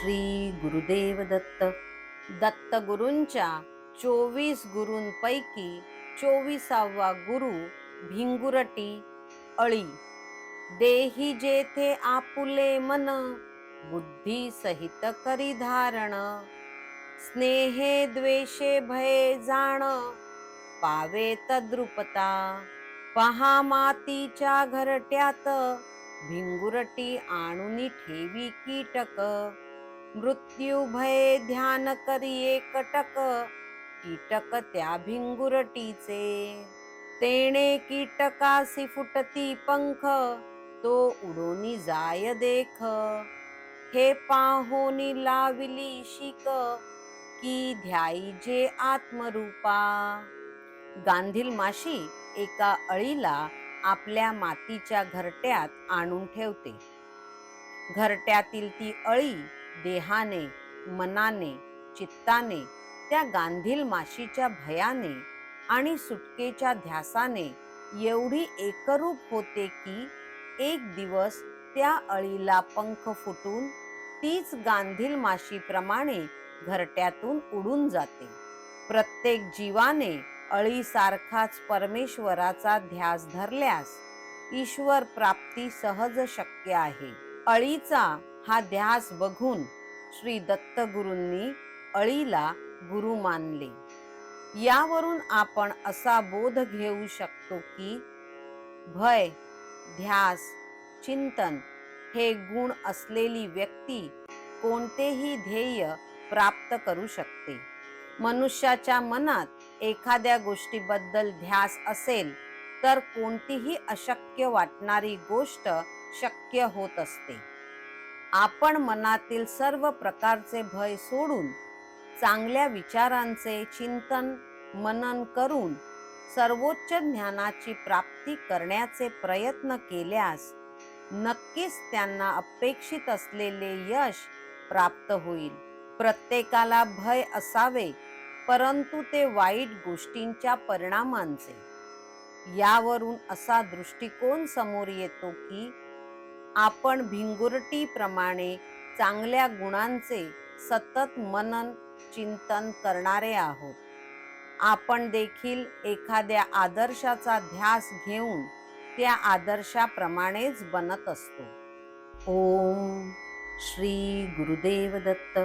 श्री गुरुदेव दत्त दत्त गुरूंच्या चोवीस गुरूंपैकी चोवीसावा गुरु भिंगुरटी अळी. देही जेथे आपुले मन बुद्धी सहित करी धारण. स्नेहे द्वेषे भये जाण पावे तद्रुपता. पहा मातीच्या घरट्यात भिंगुरटी आणूनी ठेवी कीटक. मृत्यू भय ध्यान करिये कटक कीटक त्या भिंगुरटीचे. तेणे कीटकासी फुटती पंख तो उडोनी जाय देख. हे पाहोनी लाविली शिक की ध्याई जे आत्मरूपा. गांधील माशी एका अळीला आपल्या मातीच्या घरट्यात आणून ठेवते. घरट्यातील ती अळी देहाने मनाने चित्ताने त्या गांधील माशीच्या भयाने आणि सुटकेच्या ध्यासाने एवढी एकरूप होते की एक दिवस त्या अळीला पंख फुटून तीच गांधील माशीप्रमाणे घरट्यातून उडून जाते. प्रत्येक जीवाने अळीसारखाच परमेश्वराचा ध्यास धरल्यास ईश्वर प्राप्ती सहज शक्य आहे. अळीचा हा ध्यास बघून श्री दत्तगुरूंनी अळीला गुरु मानले. यावरून आपण असा बोध घेऊ शकतो की भय ध्यास चिंतन हे गुण असलेली व्यक्ती कोणतेही ध्येय प्राप्त करू शकते. मनुष्याच्या मनात एखाद्या गोष्टीबद्दल ध्यास असेल तर कोणतीही अशक्य वाटणारी गोष्ट शक्य होत असते. आपण मनातील सर्व प्रकारचे भय सोडून चांगल्या विचारांचे चिंतन मनन करून सर्वोच्च ज्ञानाची प्राप्ती करण्याचे प्रयत्न केल्यास नक्कीच त्यांना अपेक्षित असलेले यश प्राप्त होईल. प्रत्येकाला भय असावे परंतु ते वाईट गोष्टींच्या परिणामांचे. यावरून असा दृष्टिकोन समोर येतो की आपण भिंगुरटीप्रमाणे चांगल्या गुणांचे सतत मनन चिंतन करणारे आहोत. आपण देखील एखाद्या आदर्शाचा ध्यास घेऊन त्या आदर्शाप्रमाणेच बनत असतो. ओम श्री गुरुदेव दत्त